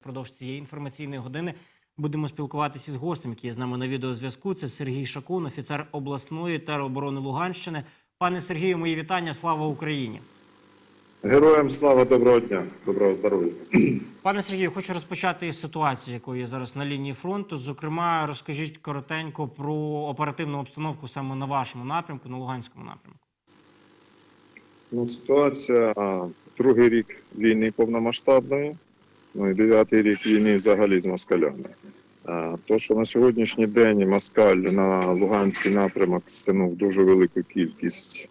Впродовж цієї інформаційної години будемо спілкуватися з гостем, який є з нами на відеозв'язку. Це Сергій Шакун, офіцер обласної тероборони Луганщини. Пане Сергію, мої вітання. Слава Україні! Героям слава доброго дня, доброго здоров'я. Пане Сергію, хочу розпочати із ситуації, є зараз на лінії фронту. Зокрема, розкажіть коротенько про оперативну обстановку саме на вашому напрямку, на Луганському напрямку. Ну, ситуація другий рік війни повномасштабної, ну і дев'ятий рік війни взагалі з москалями. То, що на сьогоднішній день москаль на Луганський напрямок стягнув дуже велику кількість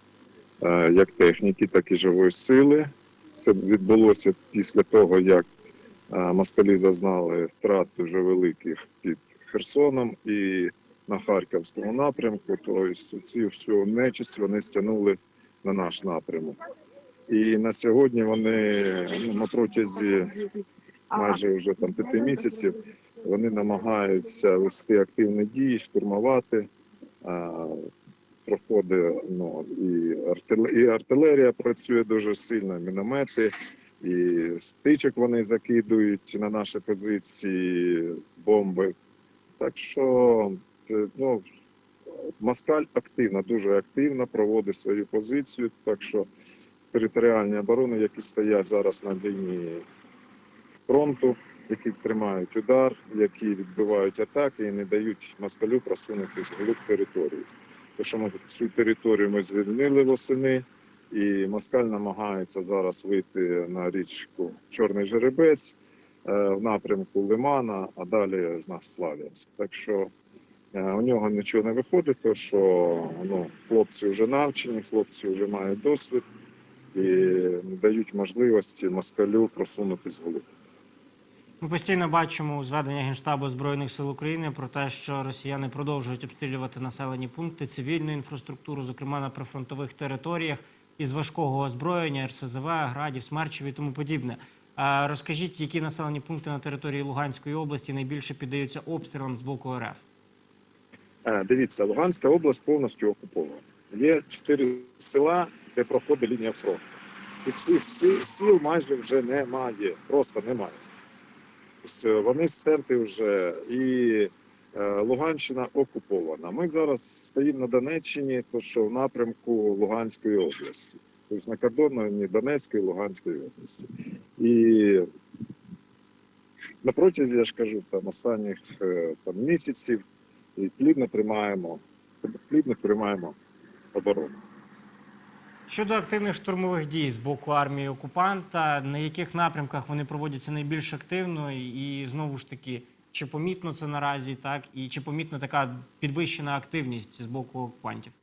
е, як техніки, так і живої сили. Це відбулося після того, як е, москалі зазнали втрат дуже великих під Херсоном і на Харківському напрямку. Тобто ці всю нечисть вони стягнули на наш напрямок. І на сьогодні вони ну, на протязі майже вже там п'яти місяців вони намагаються вести активні дії, штурмувати. Проходить ну, і, артиле- і артилерія працює дуже сильно, міномети, і стичок вони закидують на наші позиції бомби. Так що ну, Москаль активно, дуже активно проводить свою позицію. Так що територіальні оборони, які стоять зараз на лінії фронту, які тримають удар, які відбивають атаки і не дають москалю просунутися вглуб території. Тому що цю територію ми звільнили восени, і москаль намагається зараз вийти на річку Чорний Жеребець е, в напрямку Лимана, а далі з нас Слав'янськ. Так що Е, У нього нічого не виходить, то що ну, хлопці вже навчені, хлопці вже мають досвід і дають можливості москалю просунутись вглуб. Ми постійно бачимо зведення Генштабу Збройних сил України про те, що росіяни продовжують обстрілювати населені пункти, цивільну інфраструктуру, зокрема на прифронтових територіях, із важкого озброєння, РСЗВ, градів, смерчів і тому подібне. Розкажіть, які населені пункти на території Луганської області найбільше піддаються обстрілам з боку РФ? Е, Дивіться, Луганська область повністю окупована. Є чотири села, де проходить лінія фронту. І цих сіл майже вже немає, просто немає. Тобто Вони стерті вже і е, Луганщина окупована. Ми зараз стоїмо на Донеччині, то що в напрямку Луганської області, тобто на кордоні Донецької і Луганської області. І на протязі, я ж кажу, там останніх е, там, місяців і плідно тримаємо, плідно тримаємо оборону. Щодо активних штурмових дій з боку армії окупанта, на яких напрямках вони проводяться найбільш активно, і знову ж таки, чи помітно це наразі, так і чи помітна така підвищена активність з боку окупантів?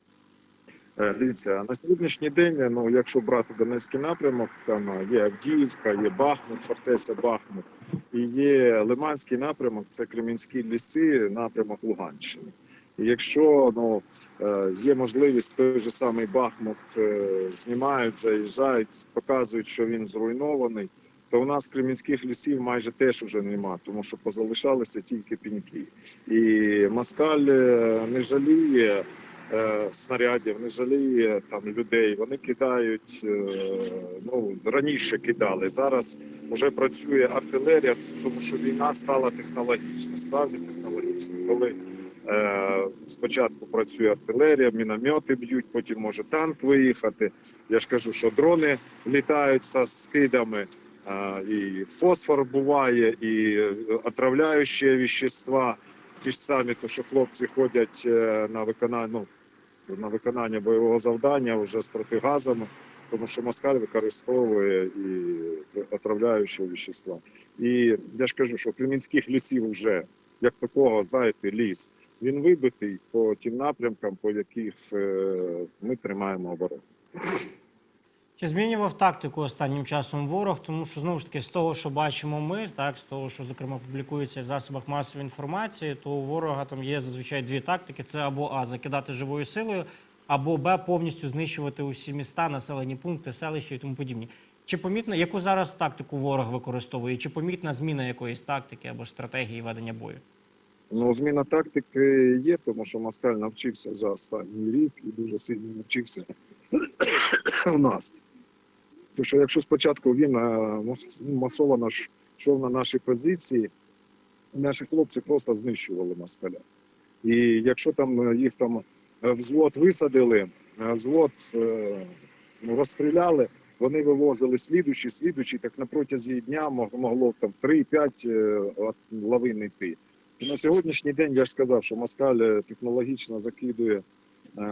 Е, Дивіться, на сьогоднішній день, ну якщо брати Донецький напрямок, там є Авдіївка, є Бахмут, фортеця Бахмут, і є Лиманський напрямок, це Кремінські ліси, напрямок Луганщини. І якщо ну е, є можливість той же самий Бахмут е, знімають, заїжджають, показують, що він зруйнований, то у нас кремінських лісів майже теж вже нема, тому що позалишалися тільки піньки. І москаль е, не жаліє снарядів, не жаліє там людей. Вони кидають е, ну раніше кидали. Зараз вже працює артилерія, тому що війна стала технологічна, справді технологічна. Коли е, спочатку працює артилерія, міномети б'ють, потім може танк виїхати. Я ж кажу, що дрони літають з скидами. е, І фосфор буває, і отравляючі вещества, ті ж самі, то що хлопці ходять е, на виконання, ну, на виконання бойового завдання вже з протигазами, тому що москаль використовує і отравляючі вещества. І я ж кажу, що кремінських лісів вже як такого, знаєте, ліс. Він вибитий по тим напрямкам, по яких е, ми тримаємо оборону. Чи змінював тактику останнім часом ворог? Тому що знову ж таки, з того, що бачимо ми, так з того, що зокрема публікується в засобах масової інформації, то у ворога там є зазвичай дві тактики: це або А закидати живою силою, або Б повністю знищувати усі міста, населені пункти, селища і тому подібні. Чи помітно, яку зараз тактику ворог використовує? Чи помітна зміна якоїсь тактики або стратегії ведення бою? Ну, зміна тактики є, тому що Москаль навчився за останній рік і дуже сильно навчився у нас. Тому що якщо спочатку він е, масово йшов на наші позиції, наші хлопці просто знищували москаля. І якщо там е, їх там е, взвод висадили, взвод ну, розстріляли, вони вивозили слідучі, слідучі, так на протязі дня могло там 3-5 е, лавин йти. І на сьогоднішній день я ж сказав, що москаль технологічно закидує е,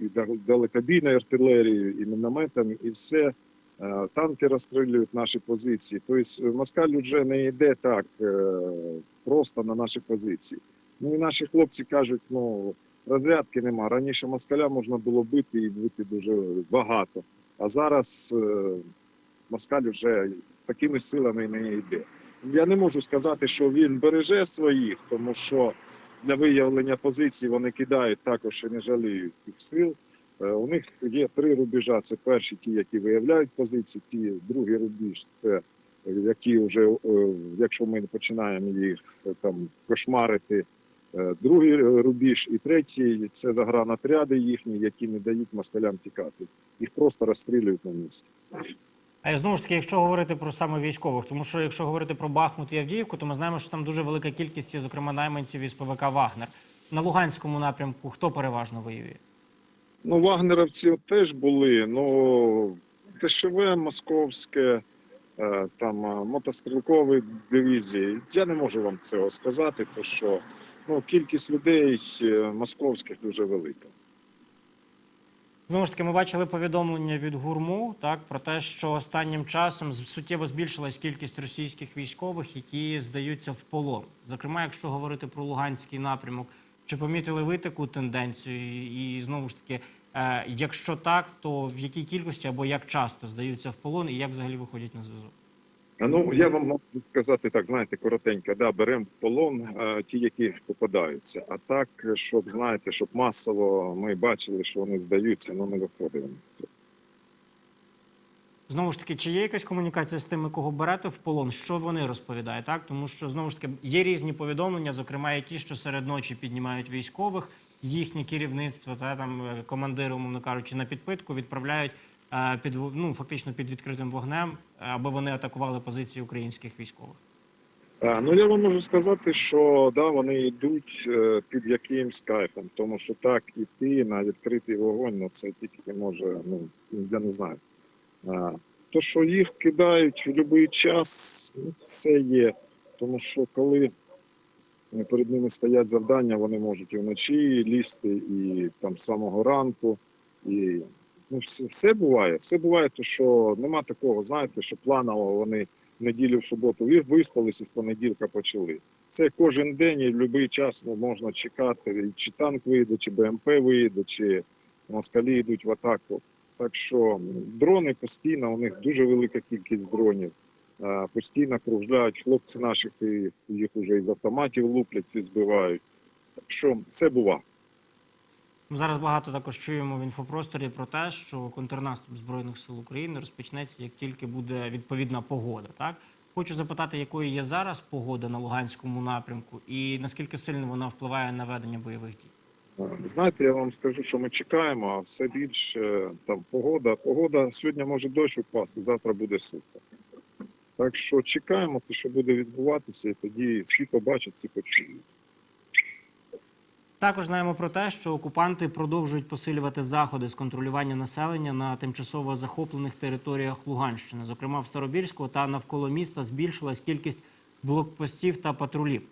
і далекобійною артилерією, і мінометами, і все. Е, Танки розстрілюють наші позиції. Тобто москаль вже не йде так е, просто на наші позиції. Ну і наші хлопці кажуть, ну розрядки нема. Раніше москаля можна було бити і бити дуже багато. А зараз е, москаль вже такими силами не йде. Я не можу сказати, що він береже своїх, тому що для виявлення позицій вони кидають також і не жаліють тих сил. Е, У них є три рубежа. Це перші ті, які виявляють позиції, ті другий рубіж, це які вже, е, якщо ми починаємо їх е, там кошмарити, другий рубіж і третій це загранотряди їхні, які не дають москалям тікати. Їх просто розстрілюють на місці. А знову ж таки, якщо говорити про саме військових, тому що якщо говорити про Бахмут і Авдіївку, то ми знаємо, що там дуже велика кількість, зокрема, найманців із ПВК Вагнер. На Луганському напрямку хто переважно воює? Ну, вагнеровці теж були. Ну, ДШВ московське, е, там е, мотострілкові дивізії. Я не можу вам цього сказати, тому що ну, кількість людей е, московських дуже велика. Знову ж таки, ми бачили повідомлення від гурму так про те, що останнім часом суттєво збільшилась кількість російських військових, які здаються в полон. Зокрема, якщо говорити про Луганський напрямок, чи помітили ви таку тенденцію? І, знову ж таки, е, якщо так, то в якій кількості або як часто здаються в полон, і як взагалі виходять на зв'язок? А ну я вам можу сказати так, знаєте, коротенько, да, беремо в полон е, ті, які попадаються. А так, щоб знаєте, щоб масово ми бачили, що вони здаються, ну не виходить у них це. Знову ж таки, чи є якась комунікація з тими, кого берете в полон? Що вони розповідають? Так, тому що знову ж таки є різні повідомлення, зокрема, і ті, що серед ночі піднімають військових, їхнє керівництво та там е, командири, умовно кажучи, на підпитку відправляють е, під ну, фактично під відкритим вогнем, е, аби вони атакували позиції українських військових. Ну я вам можу сказати, що да, вони йдуть е, під якимсь кайфом, тому що так іти на відкритий вогонь, ну це тільки може, ну я не знаю. То, що їх кидають в будь-який час, це є. Тому що коли перед ними стоять завдання, вони можуть і вночі лізти, і там з самого ранку. І ну, все, все буває. Все буває, то що нема такого, знаєте, що планово вони в неділю, в суботу ви- виспались і з понеділка почали. Це кожен день і в будь-який час ну, можна чекати, чи танк вийде, чи БМП вийде, чи москалі йдуть в атаку. Так що дрони постійно, у них дуже велика кількість дронів. Е, Постійно кружляють хлопці наших, і їх вже із автоматів луплять і збивають. Так що це бува. Зараз багато також чуємо в інфопросторі про те, що контрнаступ збройних сил України розпочнеться як тільки буде відповідна погода. Так хочу запитати, якою є зараз погода на Луганському напрямку, і наскільки сильно вона впливає на ведення бойових дій. Е, Знаєте, я вам скажу, що ми чекаємо, а все більше там погода. Погода сьогодні може дощ впасти, завтра буде сухо. Так що чекаємо, те, що буде відбуватися, і тоді всі побачать, всі почують. Також знаємо про те, що окупанти продовжують посилювати заходи з контролювання населення на тимчасово захоплених територіях Луганщини. Зокрема, в Старобільську та навколо міста збільшилась кількість блокпостів та патрулів.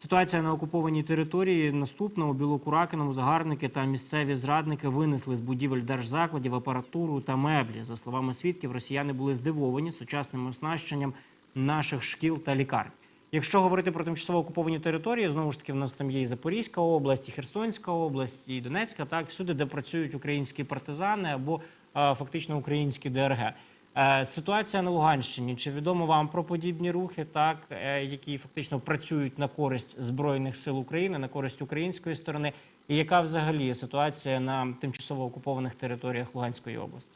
Ситуація на окупованій території наступна у Білокуракиному загарбники та місцеві зрадники винесли з будівель держзакладів апаратуру та меблі. За словами свідків, росіяни були здивовані сучасним оснащенням наших шкіл та лікарень. Якщо говорити про тимчасово окуповані території, знову ж таки, в нас там є і Запорізька область, і Херсонська область, і Донецька, так всюди, де працюють українські партизани або а, фактично українські ДРГ. Е, Ситуація на Луганщині. Чи відомо вам про подібні рухи, так е, які фактично працюють на користь збройних сил України, на користь української сторони, і яка взагалі ситуація на тимчасово окупованих територіях Луганської області?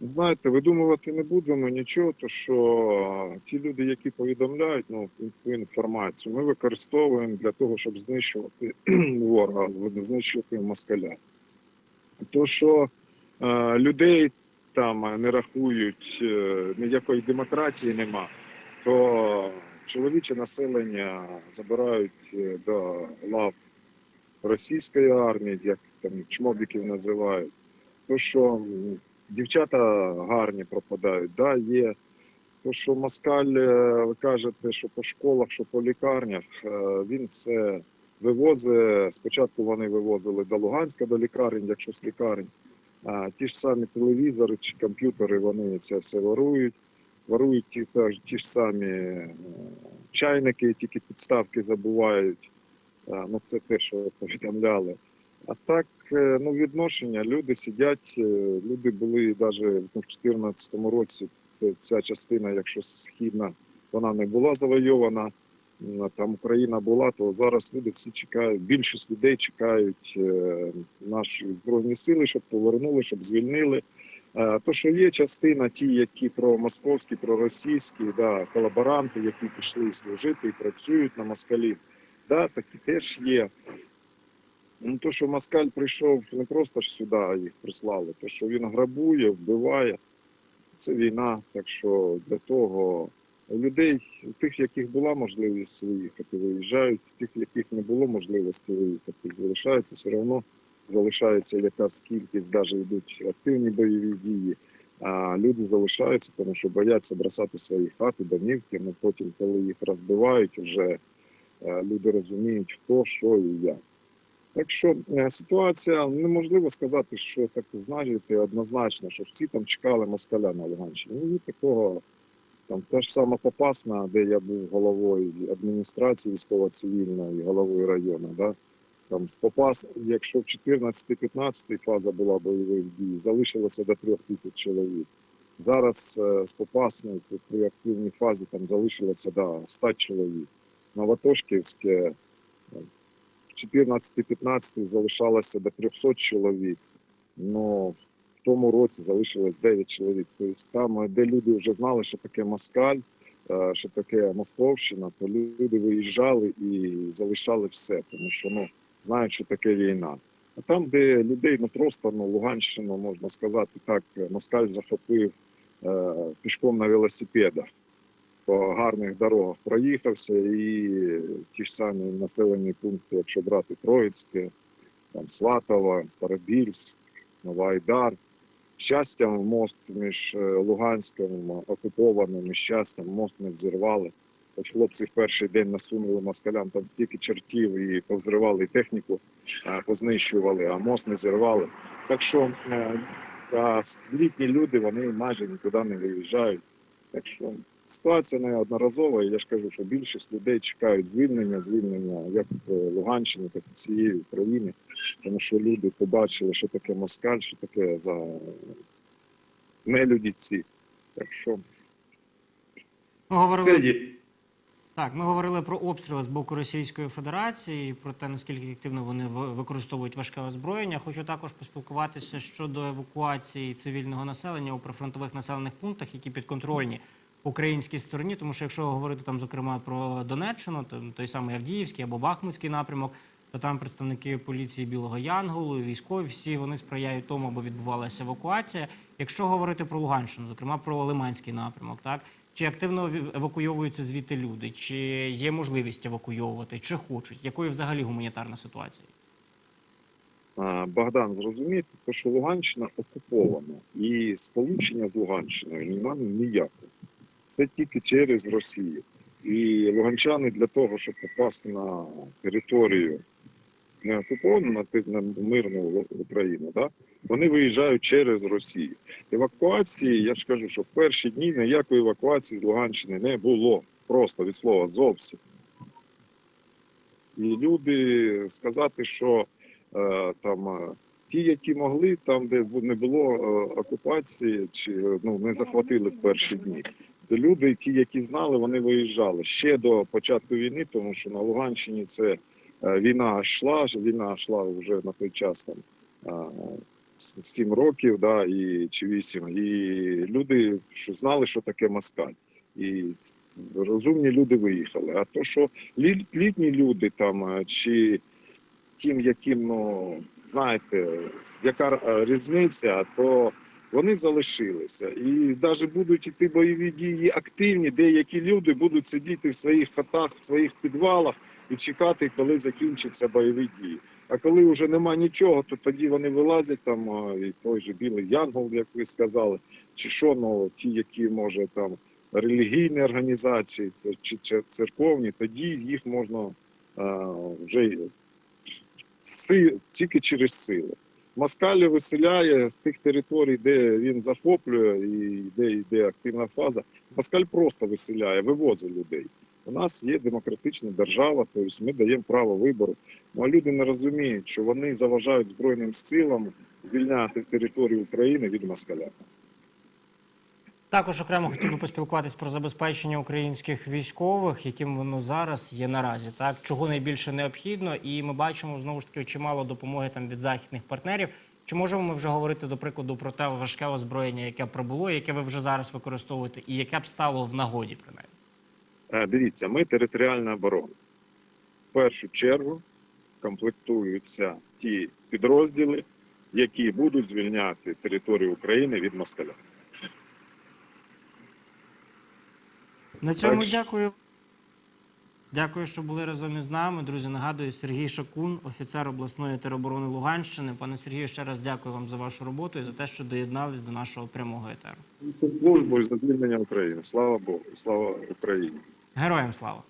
Знаєте, видумувати не будемо нічого, то що ті люди, які повідомляють ну, ту інформацію, ми використовуємо для того, щоб знищувати ворога, знищувати москаля. То, що е, людей там е, не рахують, е, ніякої демократії нема, то чоловіче населення забирають е, до лав російської армії, як там чмобіків називають. То, що дівчата гарні пропадають, да, є. То, що москаль, ви кажете, що по школах, що по лікарнях, він це вивозить. Спочатку вони вивозили до Луганська, до лікарень, якщо з лікарень. А ті ж самі телевізори чи комп'ютери, вони це все ворують. Ворують ті, ті ж самі е, чайники, тільки підставки забувають. Ну, це те, що повідомляли. А так, е, ну, відношення, люди сидять, е, люди були навіть в 2014 році, це ця частина, якщо східна, вона не була завойована, там Україна була, то зараз люди всі чекають, більшість людей чекають е, наші збройні сили, щоб повернули, щоб звільнили. Е, То, що є частина, ті, які промосковські, проросійські, да, колаборанти, які пішли служити і працюють на москалів, да, такі теж є. Ну, то, що москаль прийшов не просто ж сюди, їх прислали, то, що він грабує, вбиває, це війна. Так що для того людей, тих, яких була можливість виїхати, виїжджають, тих, яких не було можливості виїхати, залишаються, все одно залишається якась кількість, навіть йдуть активні бойові дії. А люди залишаються, тому що бояться бросати свої хати, домівки. Ну потім, коли їх розбивають, вже е, люди розуміють, хто, що і як. Так що е, ситуація неможливо сказати, що так знаєте, однозначно, що всі там чекали москаля на Луганщині. Ні, такого там те ж саме Попасна, де я був головою адміністрації військово-цивільної, головою району. Да? Там з Попас, якщо в 14-15 фаза була бойових дій, залишилося до трьох тисяч чоловік. Зараз е, з Попасної при- активній фазі там залишилося до 100 чоловік. Новотошківське е, в 14-15 залишалося до 300 чоловік. В тому році залишилось 9 чоловік. Тобто там, е, де люди вже знали, що таке москаль, е, що таке Московщина, то люди виїжджали і залишали все, тому що ну, знають, що таке війна. А там, де людей ну просто ну, Луганщину, можна сказати так, москаль захопив е, пішком на велосипедах по гарних дорогах проїхався, і ті ж самі населені пункти, якщо брати Троїцьке, там Сватово, Старобільськ, Новоайдар. Щастям, мост між е, Луганськом окупованим і щастям, мост не взірвали. От хлопці в перший день насунули москалям там стільки чертів і повзривали і техніку, е, познищували, а мост не зірвали. Так що е, літні люди вони майже нікуди не виїжджають. Так що ситуація неодноразова, я ж кажу, що більшість людей чекають звільнення, звільнення як в Луганщині, так і всієї України, тому що люди побачили, що таке москаль, що таке за нелюдіці. Так що Ми говорили є. Так, ми говорили про обстріли з боку Російської Федерації, про те, наскільки активно вони використовують важке озброєння. Хочу також поспілкуватися щодо евакуації цивільного населення у прифронтових населених пунктах, які підконтрольні українській стороні. Тому що якщо говорити там, зокрема, про Донеччину, то той самий Авдіївський або Бахмутський напрямок, то там представники поліції Білого Янголу, військові всі вони сприяють тому, аби відбувалася евакуація. Якщо говорити про Луганщину, зокрема про Лиманський напрямок, так чи активно евакуйовуються звідти люди, чи є можливість евакуйовувати, чи хочуть? Якою взагалі гуманітарна ситуація? Богдан, зрозуміти, то, що Луганщина окупована і сполучення з Луганщиною немає ніякого. Це тільки через Росію. І луганчани для того, щоб попасти на територію не окуповану, на, мирну Україну, да? вони виїжджають через Росію. Евакуації, я ж кажу, що в перші дні ніякої евакуації з Луганщини не було. Просто від слова зовсім. І люди сказати, що е, там е, ті, які могли, там, де не було е, окупації, чи е, ну не захватили в перші дні. Люди, ті, які знали, вони виїжджали ще до початку війни, тому що на Луганщині це е, війна йшла, війна йшла вже на той час там. е, Сім років, да, і чи вісім, і люди що знали, що таке москаль. І розумні люди виїхали. А то, що літні люди там, е, чи тим, яким, ну, знаєте, яка е, різниця, то вони залишилися. І навіть будуть іти бойові дії активні, деякі люди будуть сидіти в своїх хатах, в своїх підвалах і чекати, коли закінчаться бойові дії. А коли вже нема нічого, то тоді вони вилазять там, і той же білий янгол, як ви сказали, чи що, ну ті, які може там релігійні організації, це чи це церковні, тоді їх можна а, вже тільки через силу. Москаль виселяє з тих територій, де він захоплює і де йде активна фаза. Москаль просто виселяє, вивозить людей. У нас є демократична держава, тобто ми даємо право вибору. Ну а люди не розуміють, що вони заважають Збройним силам звільняти територію України від москаля. Також окремо хотів би поспілкуватись про забезпечення українських військових, яким воно зараз є наразі, так чого найбільше необхідно, і ми бачимо знову ж таки чимало допомоги там від західних партнерів. Чи можемо ми вже говорити до прикладу про те важке озброєння, яке прибуло, яке ви вже зараз використовуєте, і яке б стало в нагоді принаймні? Е, Дивіться, ми територіальна оборона. В першу чергу комплектуються ті підрозділи, які будуть звільняти територію України від москаля. На цьому Так. дякую. Дякую, що були разом із нами. Друзі, нагадую, Сергій Шакун, офіцер обласної тероборони Луганщини. Пане Сергію, ще раз дякую вам за вашу роботу і за те, що доєднались до нашого прямого етеру. Службу і звільнення України. Слава Богу, слава Україні. Героям слава!